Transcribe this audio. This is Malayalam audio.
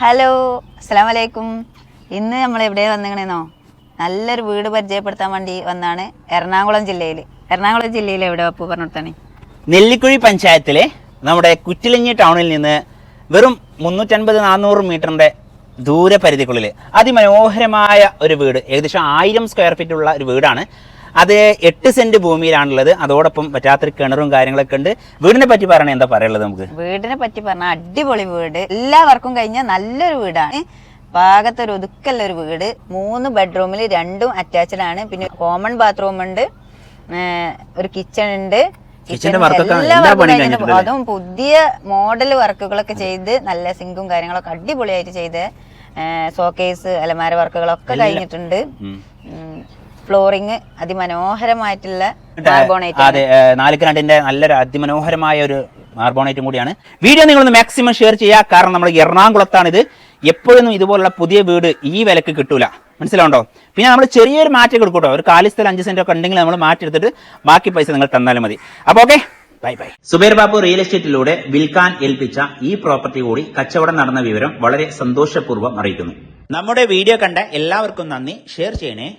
ഹലോ അസ്സാം വലൈക്കും ഇന്ന് നമ്മൾ എവിടെ വന്നിങ്ങനെയെന്നോ നല്ലൊരു വീട് പരിചയപ്പെടുത്താൻ വേണ്ടി വന്നാണ് എറണാകുളം ജില്ലയിൽ എറണാകുളം ജില്ലയിൽ എവിടെ അപ്പു പറഞ്ഞിട്ടാണ് നെല്ലിക്കുഴി പഞ്ചായത്തിലെ നമ്മുടെ കുറ്റിലഞ്ഞി ടൗണിൽ നിന്ന് വെറും മുന്നൂറ്റൻപത് നാനൂറ് മീറ്ററിന്റെ ദൂരപരിധിക്കുള്ളിൽ അതിമനോഹരമായ ഒരു വീട് ഏകദേശം ആയിരം സ്ക്വയർ ഫീറ്റ് ഉള്ള ഒരു വീടാണ്. അത് എട്ട് സെന്റ് ഭൂമിയിലാണുള്ളത്. അതോടൊപ്പം പറ്റാത്തൊരു കിണറും കാര്യങ്ങളൊക്കെ ഉണ്ട്. വീടിനെ പറ്റി പറഞ്ഞാൽ എന്താ പറയുള്ളത് നമുക്ക്? വീടിനെ പറ്റി പറഞ്ഞാൽ അടിപൊളി വീട്. എല്ലാവർക്കും കഴിഞ്ഞ നല്ലൊരു വീടാണ്. പാകത്തൊരു ഒതുക്കല്ല ഒരു വീട്. മൂന്ന് ബെഡ്റൂമിൽ രണ്ടും അറ്റാച്ച്ഡ് ആണ്. പിന്നെ കോമൺ ബാത്റൂം ഉണ്ട്. ഒരു കിച്ചൺ ഉണ്ട്? അതും പുതിയ മോഡൽ വർക്കുകളൊക്കെ ചെയ്ത് നല്ല സിങ്കും കാര്യങ്ങളൊക്കെ അടിപൊളിയായിട്ട് ചെയ്ത് സോക്കേസ് അലമാര വർക്കുകളൊക്കെ കഴിഞ്ഞിട്ടുണ്ട്. ഫ്ലോറിങ് അതിമനോഹരമായിട്ടുള്ള കാർബോണേറ്റ് അതെ നല്ലൊരു അതിമനോഹരമായ ഒരു മാർബോണേറ്റും കൂടിയാണ്. വീഡിയോ നിങ്ങളൊന്ന് മാക്സിമം ഷെയർ ചെയ്യുക കാരണം നമ്മൾ എറണാകുളത്താണിത്. എപ്പോഴൊന്നും ഇതുപോലുള്ള പുതിയ വീട് ഈ വിലക്ക് കിട്ടൂല. മനസ്സിലാവുണ്ടോ? പിന്നെ നമ്മൾ ചെറിയൊരു മാറ്റം കൊടുക്കൂട്ടോ. ഒരു കാലി സ്ഥലം അഞ്ച് സെന്റ് ഒക്കെ ഉണ്ടെങ്കിൽ നമ്മൾ മാറ്റിയെടുത്തിട്ട് ബാക്കി പൈസ നിങ്ങൾ തന്നാലും മതി. അപ്പൊ okay bye bye Zubair Babu real എസ്റ്റേറ്റിലൂടെ വിൽക്കാൻ ഏൽപ്പിച്ച ഈ പ്രോപ്പർട്ടി കൂടി കച്ചവടം നടന്ന വിവരം വളരെ സന്തോഷപൂർവം അറിയിക്കുന്നു. നമ്മുടെ വീഡിയോ കണ്ട എല്ലാവർക്കും നന്ദി. ഷെയർ ചെയ്യണേ.